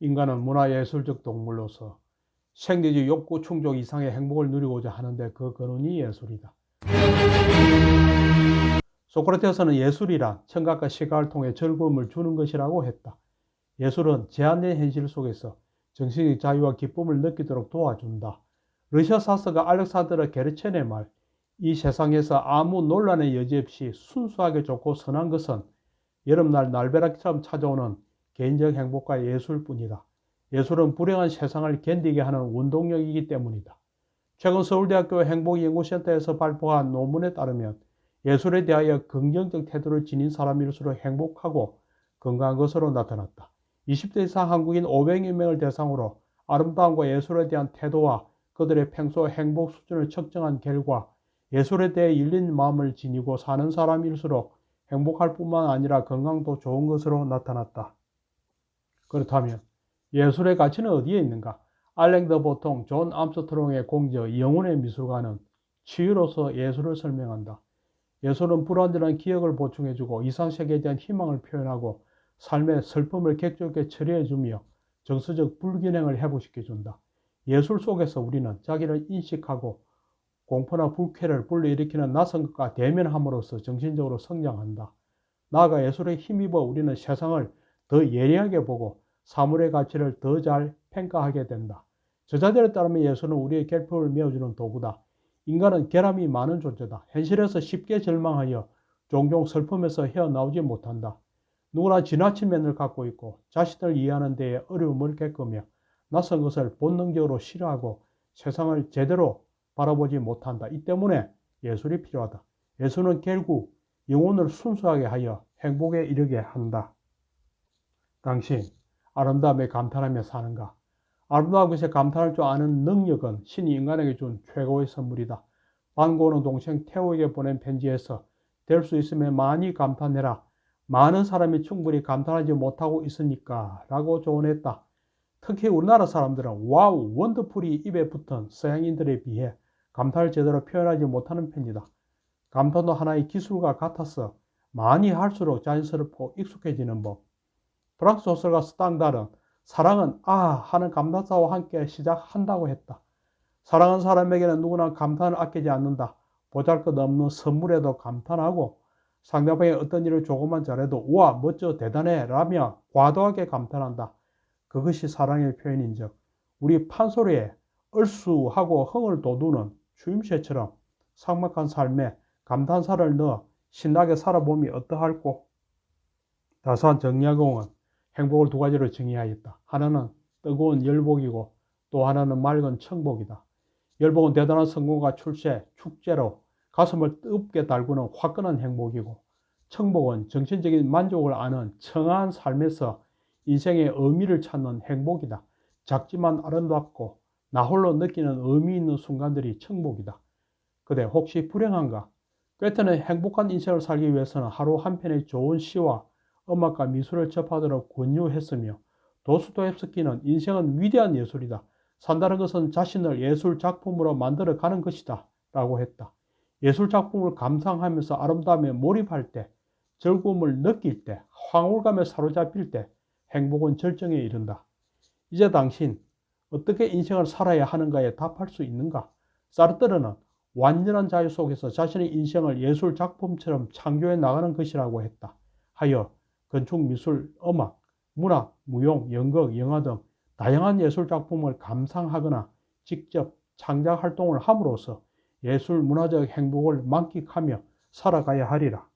인간은 문화예술적 동물로서 생리적 욕구 충족 이상의 행복을 누리고자 하는데 그 근원이 예술이다. 소크라테스는 예술이란 청각과 시각을 통해 즐거움을 주는 것이라고 했다. 예술은 제한된 현실 속에서 정신적 자유와 기쁨을 느끼도록 도와준다. 러시아 사서가 알렉산드르 게르첸의 말, 이 세상에서 아무 논란의 여지 없이 순수하게 좋고 선한 것은 여름날 날벼락처럼 찾아오는 개인적 행복과 예술뿐이다. 예술은 불행한 세상을 견디게 하는 운동력이기 때문이다. 최근 서울대학교 행복연구센터에서 발표한 논문에 따르면 예술에 대하여 긍정적 태도를 지닌 사람일수록 행복하고 건강한 것으로 나타났다. 20대 이상 한국인 500여 명을 대상으로 아름다움과 예술에 대한 태도와 그들의 평소 행복 수준을 측정한 결과 예술에 대해 열린 마음을 지니고 사는 사람일수록 행복할 뿐만 아니라 건강도 좋은 것으로 나타났다. 그렇다면 예술의 가치는 어디에 있는가? 알랭더 보통 존 암스트롱의 공저 영혼의 미술가는 치유로서 예술을 설명한다. 예술은 불완전한 기억을 보충해주고 이상세계에 대한 희망을 표현하고 삶의 슬픔을 객조게 처리해주며 정서적 불균형을 회복시켜준다. 예술 속에서 우리는 자기를 인식하고 공포나 불쾌를 불러일으키는 낯선 것과 대면함으로써 정신적으로 성장한다. 나아가 예술에 힘입어 우리는 세상을 더 예리하게 보고 사물의 가치를 더 잘 평가하게 된다. 저자들에 따르면 예술은 우리의 결핍을 메워주는 도구다. 인간은 결함이 많은 존재다. 현실에서 쉽게 절망하여 종종 슬픔에서 헤어나오지 못한다. 누구나 지나친 면을 갖고 있고 자신을 이해하는 데에 어려움을 겪으며 낯선 것을 본능적으로 싫어하고 세상을 제대로 바라보지 못한다. 이 때문에 예술이 필요하다. 예술은 결국 영혼을 순수하게 하여 행복에 이르게 한다. 당신, 아름다움에 감탄하며 사는가? 아름다운 것에 감탄할 줄 아는 능력은 신이 인간에게 준 최고의 선물이다. 반고는 동생 태호에게 보낸 편지에서 될 수 있으면 많이 감탄해라. 많은 사람이 충분히 감탄하지 못하고 있으니까 라고 조언했다. 특히 우리나라 사람들은 와우, 원더풀이 입에 붙은 서양인들에 비해 감탄을 제대로 표현하지 못하는 편이다. 감탄도 하나의 기술과 같아서 많이 할수록 자연스럽고 익숙해지는 법. 프랑스 소설가 스탕달은 사랑은 아 하는 감탄사와 함께 시작한다고 했다. 사랑하는 사람에게는 누구나 감탄을 아끼지 않는다. 보잘것없는 선물에도 감탄하고 상대방의 어떤 일을 조금만 잘해도 우와 멋져 대단해 라며 과도하게 감탄한다. 그것이 사랑의 표현인즉 우리 판소리에 얼쑤하고 흥을 돋우는 주임새처럼 삭막한 삶에 감탄사를 넣어 신나게 살아봄이 어떠할꼬? 다소한 정약용은 행복을 두 가지로 정의하였다. 하나는 뜨거운 열복이고 또 하나는 맑은 청복이다. 열복은 대단한 성공과 출세, 축제로 가슴을 뜨겁게 달구는 화끈한 행복이고 청복은 정신적인 만족을 아는 청아한 삶에서 인생의 의미를 찾는 행복이다. 작지만 아름답고 나 홀로 느끼는 의미 있는 순간들이 청복이다. 그대 혹시 불행한가? 꿰트는 행복한 인생을 살기 위해서는 하루 한 편의 좋은 시와 음악과 미술을 접하도록 권유했으며 도스토옙스키는 인생은 위대한 예술이다. 산다는 것은 자신을 예술 작품으로 만들어 가는 것이다. 라고 했다. 예술 작품을 감상하면서 아름다움에 몰입할 때, 즐거움을 느낄 때, 황홀감에 사로잡힐 때 행복은 절정에 이른다. 이제 당신 어떻게 인생을 살아야 하는가에 답할 수 있는가? 사르트르는 완전한 자유 속에서 자신의 인생을 예술 작품처럼 창조해 나가는 것이라고 했다. 하여 건축, 미술, 음악, 문학, 무용, 연극, 영화 등 다양한 예술 작품을 감상하거나 직접 창작 활동을 함으로써 예술 문화적 행복을 만끽하며 살아가야 하리라.